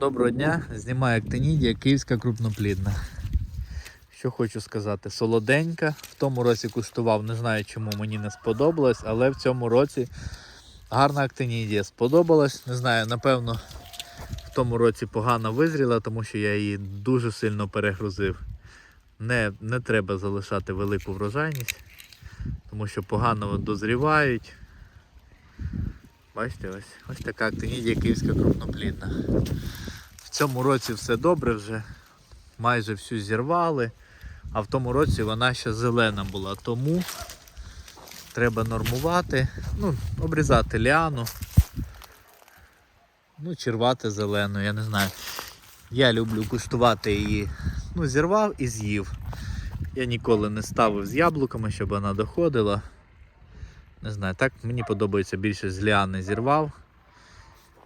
Доброго дня, знімаю актинідія, київська крупноплідна. Що хочу сказати, солоденька. В тому році куштував, не знаю чому мені не сподобалось, але в цьому році гарна актинідія сподобалась. Не знаю, напевно, в тому році погано визріла, тому що я її дуже сильно перегрузив. Не, не треба залишати велику врожайність, тому що погано дозрівають. Бачите, ось, ось така актинідія київська крупноплідна. Цьому році все добре вже. Майже всю зірвали, а в тому році вона ще зелена була. Тому треба нормувати, ну, обрізати ліану, ну, чи рвати зелену, я не знаю. Я люблю куштувати її. Ну, зірвав і з'їв. Я ніколи не ставив з яблуками, щоб вона доходила. Не знаю, так мені подобається більше з ліани зірвав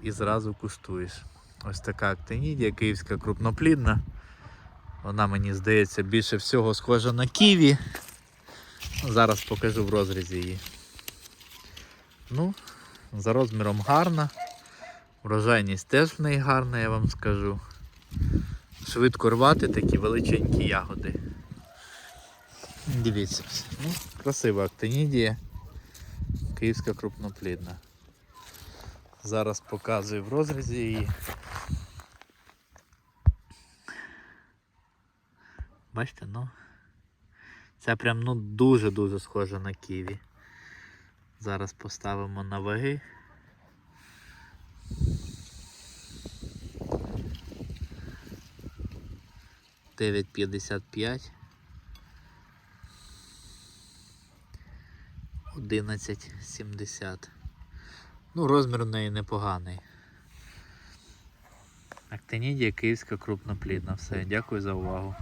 і зразу куштуєш. Ось така актинідія, київська крупноплідна. Вона мені здається більше всього схожа на ківі. Зараз покажу в розрізі її. Ну, за розміром гарна. Врожайність теж в неї гарна, я вам скажу. Швидко рвати такі величенькі ягоди. Дивіться, ну, красива актинідія. Київська крупноплідна. Зараз показую в розрізі її. Бачите, ну. Це прям ну дуже-дуже схоже на ківі. Зараз поставимо на ваги. Дев'ять п'ятдесят п'ять. Одинадцять сімдесят. Ну, розмір у неї непоганий. Актинідія київська крупноплідна. Все, дякую за увагу.